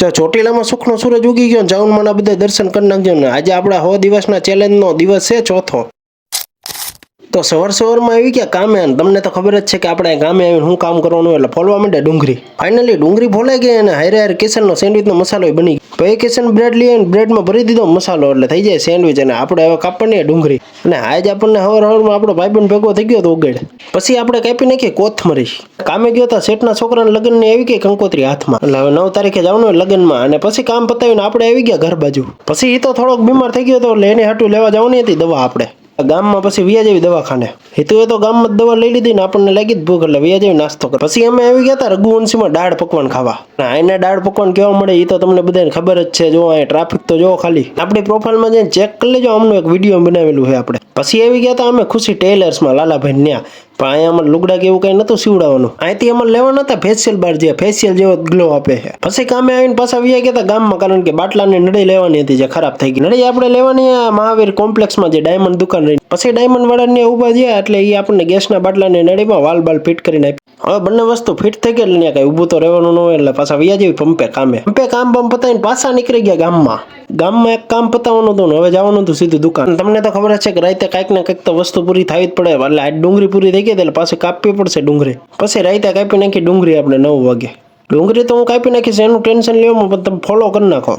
જો ચોટીલામાં સુખનો સૂરજ ઉગી ગયો જાઉનમાંના બધા દર્શન કરી નાખજો ને. આજે આપણા હો દિવસના ચેલેન્જનો દિવસ છે ચોથો. તો સવાર સવારમાં આવી ગયા કામે અને તમને તો ખબર જ છે કે આપણે ગામે આવીને શું કામ કરવાનું એટલે ફોલવા માંડે ડુંગળી ફાઇનલી ડુંગળી ફોલાઈ ગઈ અને હારે હારે કિચનનો સેન્ડવિચનો મસાલો બની ગયો. કિચન બ્રેડ લઈએ અને બ્રેડમાં ભરી દીધો મસાલો એટલે થઈ જાય સેન્ડવિચ અને આપણે હવે કાપડની ડુંગળી. અને આજ આપણને હવાર હવારમાં આપણો ભાઈબંધ ભેગો થઈ ગયો તો ઉગેડ. પછી આપણે કાપી નાખીએ કોથમરી. કામે ગયો હતા શેઠના છોકરાના લગ્નની આવી ગઈ કંકોત્રી હાથમાં. એટલે હવે નવ તારીખે જવાનું લગ્નમાં અને પછી કામ પતાવીને આપણે આવી ગયા ઘર બાજુ. પછી એ તો થોડોક બીમાર થઈ ગયો હતો એટલે એને હાટું લેવા જવાની હતી દવા આપણે. ગામમાં પછી વિયા જેવી દવાખાને. એ તો ગામમાં દવા લઈ લીધી ને આપણને લાગી જ ભૂખ એટલે વિયા જેવી નાસ્તો કરે પછી અમે આવી ગયા હતા રઘુવંશીમાં દાળ પકવાન ખાવા. ના એને દાળ પકવાન કેવા મળે એ તો તમને બધાને ખબર જ છે, જો અહીંયા ટ્રાફિક તો જો ખાલી. આપણી પ્રોફાઇલમાં જઈને ચેક કરી લેજો અમનું એક વીડિયો બનાવેલું છે આપણે. પછી આવી ગયા હતા અમે ખુશી ટેલર્સમાં લાલાભાઈ ન્યા પણ અહીંયા અમારે લુગડા કે એવું કઈ નતું સીવડાવવાનું. અહીંથી અમારે લેવાના હતા ફેશિયલ બાર જે ફેશિયલ જેવો ગ્લો આપે છે. પછી કામે આવીને પાછા વ્યા ગયા ગામમાં, કારણ કે બાટલાની નડી લેવાની હતી જે ખરાબ થઈ ગઈ. નડી આપણે લેવાની મહાવીર કોમ્પ્લેક્સમાં જે ડાયમંડ દુકાન રહી. પછી ડાયમંડ વાળાને ઊભા જાય એટલે એ આપણને ગેસના બાટલાની નળીમાં વાલ બાલ ફિટ કરીને આપી હવે બંને વસ્તુ ફિટ થઈ ગઈ, એટલે કઈ ઊભું તો રહેવાનું ન હોય, એટલે પાછા વ્યા જેવી પંપે કામે. પંપે કામ બમ પતાવીને પાછા નીકળી ગયા ગામમાં. ગામમાં એક કામ પતાવવાનું હતું હવે જવાનું હતું સીધું દુકાન. તમને તો ખબર છે કે રાતે કાંઈક ને કંઈક તો વસ્તુ પૂરી થવી જ પડે, એટલે આ ડુંગળી પૂરી થઈ ગઈ એટલે પાછી કાપવી પડશે ડુંગળી. પછી રાયતા કાપી નાખી ડુંગળી આપણે નવ વાગે. ડુંગળી તો હું કાપી નાખીશ, એનું ટેન્શન લેવામાં પણ તમે ફોલો કરી નાખો.